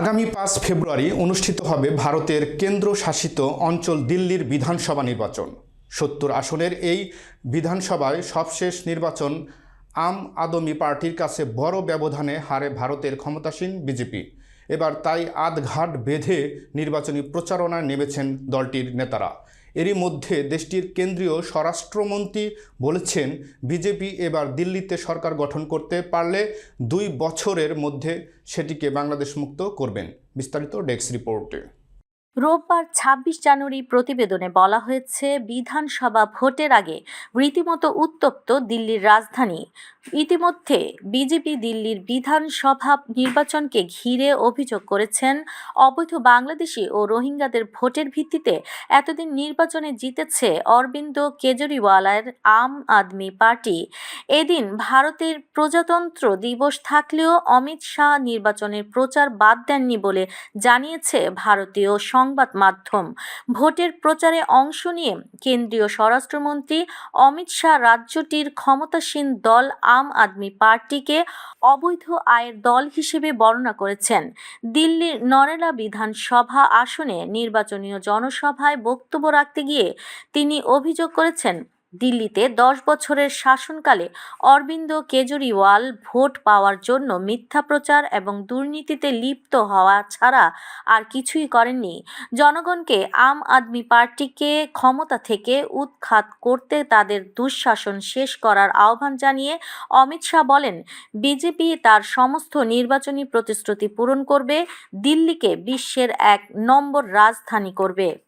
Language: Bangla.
আগামী পাঁচ ফেব্রুয়ারি অনুষ্ঠিত হবে ভারতের কেন্দ্রশাসিত অঞ্চল দিল্লির বিধানসভা নির্বাচন। সত্তর আসনের এই বিধানসভায় সবশেষ নির্বাচন আম আদমি পার্টির কাছে বড় ব্যবধানে হারে ভারতের ক্ষমতাসীন বিজেপি। এবার তাই আধঘাট বেঁধে নির্বাচনী প্রচারণায় নেমেছেন দলটির নেতারা। এরই মধ্যে দেশটির কেন্দ্রীয় স্বরাষ্ট্রমন্ত্রী বলেছেন, বিজেপি এবার দিল্লিতে সরকার গঠন করতে পারলে দুই বছরের মধ্যে সেটিকে বাংলাদেশ মুক্ত করবেন। বিস্তারিত ডেস্ক রিপোর্টে। রোববার ছাব্বিশ জানুয়ারি প্রতিবেদনে বলা হয়েছে, বিধানসভা ভোটের আগে রীতিমতো উত্তপ্ত দিল্লির রাজধানী। ইতিমধ্যে বিজেপি দিল্লির বিধানসভা নির্বাচনকে ঘিরে অভিযোগ করেছেন, অবৈধ বাংলাদেশি ও রোহিঙ্গাদের ভোটের ভিত্তিতে এতদিন নির্বাচনে জিতেছে অরবিন্দ কেজরিওয়ালের আম আদমি পার্টি। এদিন ভারতের প্রজাতন্ত্র দিবস থাকলেও অমিত শাহ নির্বাচনের প্রচার বাদ দেননি বলে জানিয়েছে ভারতীয় সংবাদ মাধ্যম। ভোটের প্রচারে অংশ নিয়ে কেন্দ্রীয় স্বরাষ্ট্রমন্ত্রী অমিত শাহ রাজ্যটির ক্ষমতাসীন দল আম আদমি পার্টিকে অবৈধ আয়ের দল হিসেবে বর্ণনা করেছেন। দিল্লির নরেলা বিধানসভা আসনে নির্বাচনীয় জনসভায় বক্তব্য রাখতে গিয়ে তিনি অভিযোগ করেছেন দিল্লিতে দশ বছরের শাসনকালে অরবিন্দ কেজরিওয়াল ভোট পাওয়ার জন্য মিথ্যা প্রচার এবং দুর্নীতিতে লিপ্ত হওয়া ছাড়া আর কিছুই করেননি। জনগণকে আম আদমি পার্টিকে ক্ষমতা থেকে উৎখাত করতে তাদের দুঃশাসন শেষ করার আহ্বান জানিয়ে অমিত শাহ বলেন, বিজেপি তার সমস্ত নির্বাচনী প্রতিশ্রুতি পূরণ করবে, দিল্লিকে বিশ্বের এক নম্বর রাজধানী করবে।